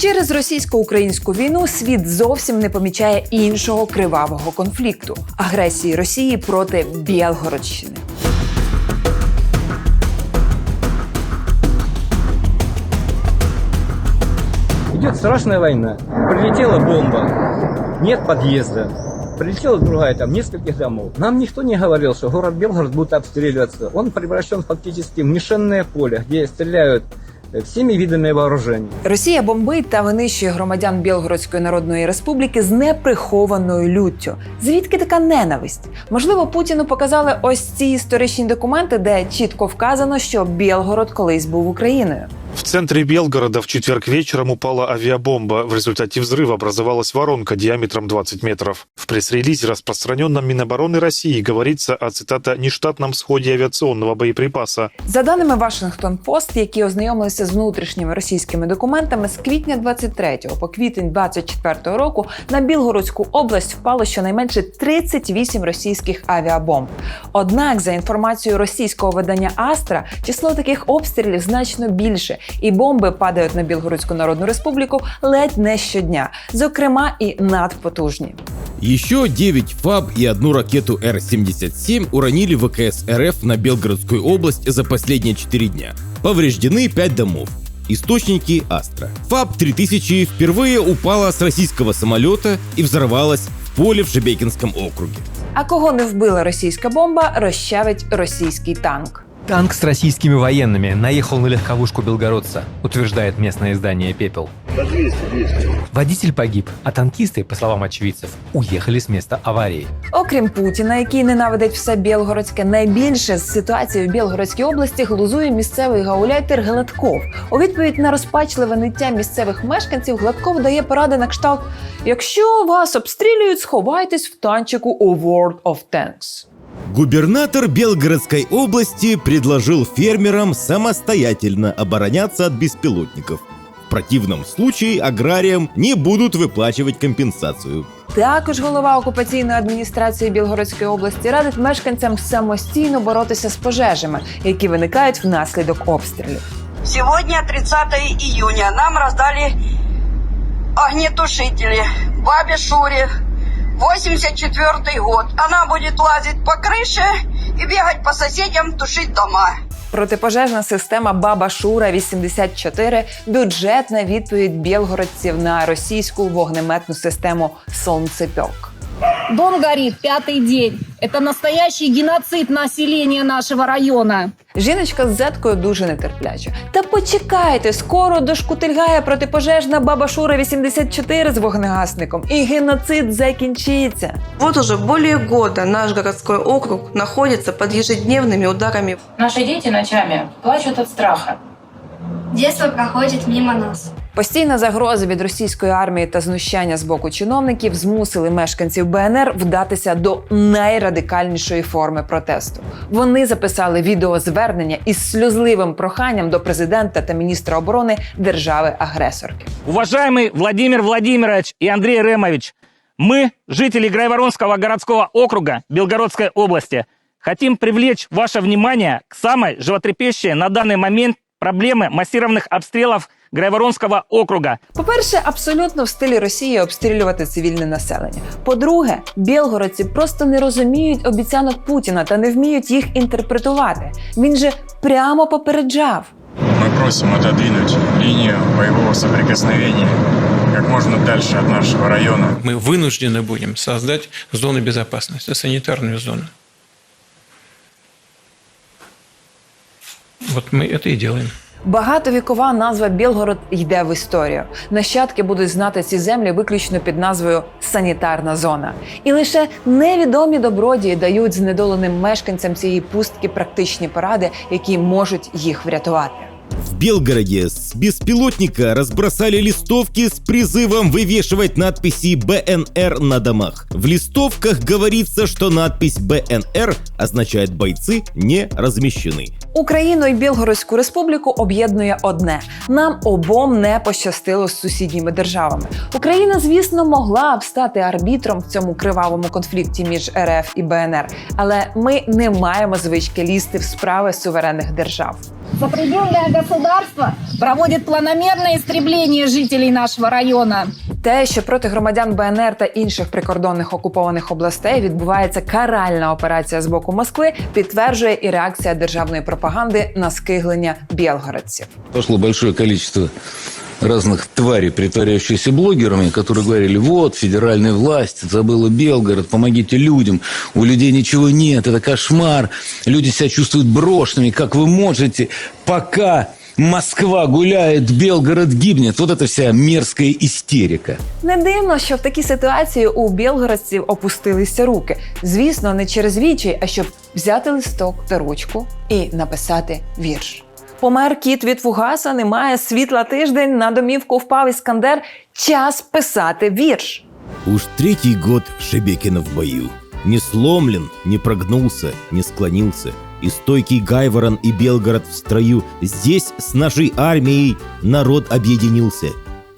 Через російсько-українську війну світ зовсім не помічає іншого кривавого конфлікту агресії Росії проти Білгородщини. Идет страшная война. Прилетела бомба, нет подъезда. Прилетела другая, там нескольких домов. Нам никто не говорил, что город Белгород будет обстреливаться. Он превращен фактически в мишенное поле, где стреляют всеми видами вооружений. Росія бомбить та винищує громадян Білгородської Народної Республіки з неприхованою люттю. Звідки така ненависть? Можливо, Путіну показали ось ці історичні документи, де чітко вказано, що Білгород колись був Україною. В центре Белгорода в четверг вечером упала авиабомба. В результате взрыва образовалась воронка диаметром 20 метров. В пресс-релизе, распространенном Минобороны России, говорится о, цитата, «нештатном сходе авиационного боеприпаса». За даними Вашингтон Пост, які ознайомилися з внутрішніми російськими документами, з квітня 23 по квітень 24 року на Білгородську область впало щонайменше 38 російських авіабомб. Однак, за інформацією російського видання Астра, число таких обстрілів значно більше, і бомби падають на Білгородську Народну Республіку ледь не щодня, зокрема і надпотужні. Еще 9 ФАБ и одну ракету Р-77 уронили ВКС РФ на Белгородскую область за последние 4 дня. Повреждены 5 домов. Источники Астра. ФАБ-3000 впервые упала с российского самолета и взорвалась в поле в Шебекинском округе. А кого не вбила російська бомба, розчавить російський танк. Танк с российскими военными наехал на легковушку белгородца, утверждает местное издание «Пепел». Водитель погиб, а танкисты, по словам очевидцев, уехали с места аварии. Окрім Путіна, який ненавидить все Білгородське, найбільше з ситуації в Білгородській області глузує місцевий гауляйтер Гладков. У відповідь на розпачливе ниття місцевих мешканців Гладков дає поради на кшталт: якщо вас обстрілюють, сховайтесь в танчику у World of Tanks. Губернатор Белгородской области предложил фермерам самостоятельно обороняться от беспилотников. В противном случае аграриям не будут выплачивать компенсацию. Також голова окупаційної адміністрації Білгородської області радить мешканцям самостійно боротися з пожежами, які виникають внаслідок обстрілів. Сегодня, 30 июня, нам раздали огнетушители бабе Шуре. 84 год. Она будет лазить по крыше и бегать по соседям, тушить дома. Протипожежна система Баба Шура 84 бюджетна відповідь білгородців на російську вогнеметну систему Сонцепьок. Дом горит пятый день. Это настоящий геноцид населения нашего района. Жіночка з зеткою дуже нетерпляча. Та почекайте, скоро дошкутильгає протипожежна Баба Шура 84 з вогнегасником, і геноцид закінчиться. Вот уже более года наш городской округ находится под ежедневными ударами Наши дети ночами плачут от страха. Детство проходит мимо нас. Постійна загроза від російської армії та знущання з боку чиновників змусили мешканців БНР вдатися до найрадикальнішої форми протесту. Вони записали відеозвернення із сльозливим проханням до президента та міністра оборони держави-агресорки. Уважаемый Владимир Владимирович и Андрей Ремович, мы, жители Грайворонского городского округа Белгородской области, хотим привлечь ваше внимание к самой животрепещущей на данный момент проблемы массированных обстрелов Грайворонского округа. По-перше, абсолютно в стилі Росії обстрілювати цивільне населення. По-друге, білгородці просто не розуміють обіцянок Путіна та не вміють їх інтерпретувати. Він же прямо попереджав. Мы просим отодвинуть линию боевого соприкосновения как можно дальше от нашего района. Мы вынуждены будем создать зоны безопасности, санитарную зону. Вот мы это и делаем. Багатовікова назва Білгород йде в історію. Нащадки будуть знати ці землі виключно під назвою санітарна зона. І лише невідомі добродії дають знедоленим мешканцям цієї пустки практичні поради, які можуть їх врятувати. В Белгороде с беспилотника разбросали листовки с призывом вывешивать надписи БНР на домах. В листовках говорится, что надпись БНР означает «бойцы не размещены». Україну і Білгородську республіку об'єднує одне: нам обом не пощастило з сусідніми державами. Україна, звісно, могла б стати арбітром в цьому кривавому конфлікті між РФ і БНР, але ми не маємо звички лізти в справи суверенних держав. Сопредельное государство проводит планомерное истребление жителей нашего района. Те, що проти громадян БНР та інших прикордонних окупованих областей відбувається каральна операція з боку Москви, підтверджує і реакція державної пропаганди на скиглення білгородців. Пошло большое количество разных тварей, притворяющихся блогерами, которые говорили, вот, федеральная власть забыла Белгород, помогите людям, у людей ничего нет, это кошмар, люди себя чувствуют брошенными, как вы можете, пока Москва гуляет, Белгород гибнет. Вот это вся мерзкая истерика. Не дивно, що в такій ситуації у білгородців опустилися руки. Звісно, не через вічі, а щоб взяти листок та ручку і написати вірш. Помер кіт від фугаса, немає світла тиждень. На домівку впав іскандер. Час писати вірш. Уж третий год Шебекина в бою. Не сломлен, не прогнулся, не склонился. И стойкий Гайворон и Белгород в строю. Здесь с нашей армией народ объединился.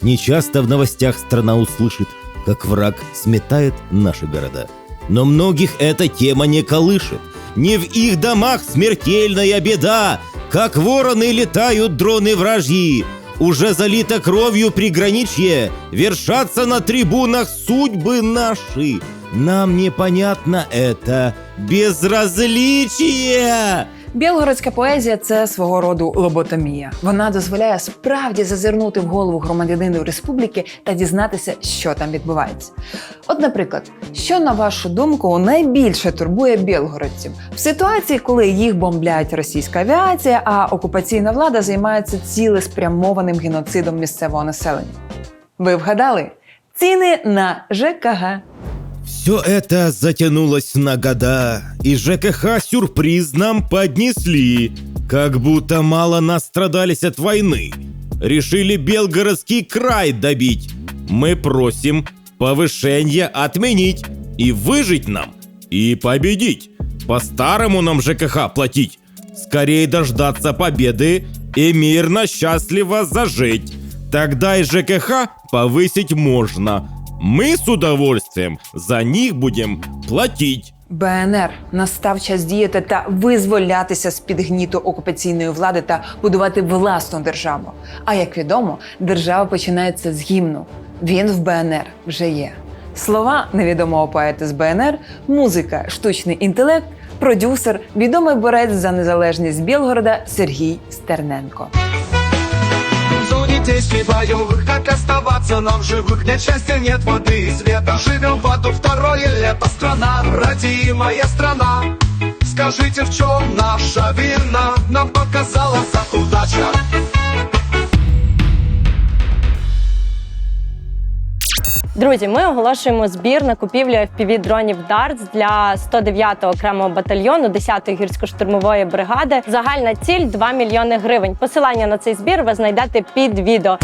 Нечасто в новостях страна услышит, как враг сметает наши города. Но многих эта тема не колышет. Не в их домах смертельная беда, как вороны летают дроны вражьи. Уже залито кровью приграничье, вершатся на трибунах судьбы наши. Нам непонятно это безразличие. Білгородська поезія це свого роду лоботомія. Вона дозволяє справді зазирнути в голову громадянину республіки та дізнатися, що там відбувається. От, наприклад, що на вашу думку найбільше турбує білгородців в ситуації, коли їх бомблять російська авіація, а окупаційна влада займається цілеспрямованим геноцидом місцевого населення? Ви вгадали? Ціни на ЖКГ. Все это затянулось на года, и ЖКХ сюрприз нам поднесли. Как будто мало настрадались от войны. Решили Белгородский край добить. Мы просим повышение отменить и выжить нам, и победить. По-старому нам ЖКХ платить. Скорее дождаться победы и мирно счастливо зажить. Тогда и ЖКХ повысить можно. Мы с удовольствием за них будем платить. БНР настав час діяти та визволятися з під гніту окупаційної влади та будувати власну державу. А як відомо, держава починається з гімну. Він в БНР вже є. Слова невідомого поета з БНР, музика, штучний інтелект, продюсер, відомий борець за незалежність Білгорода Сергій Стерненко. Детей боевых Как оставаться нам живых? Нет счастья, нет воды и света. Живем в аду второе лето. Страна, родимая страна. Скажите, в чем наша вина? Нам показалась удача Друзі, ми оголошуємо збір на купівлю FPV-дронів Дартс для 109-го окремого батальйону 10-ї гірсько-штурмової бригади. Загальна ціль 2 мільйони гривень. Посилання на цей збір ви знайдете під відео.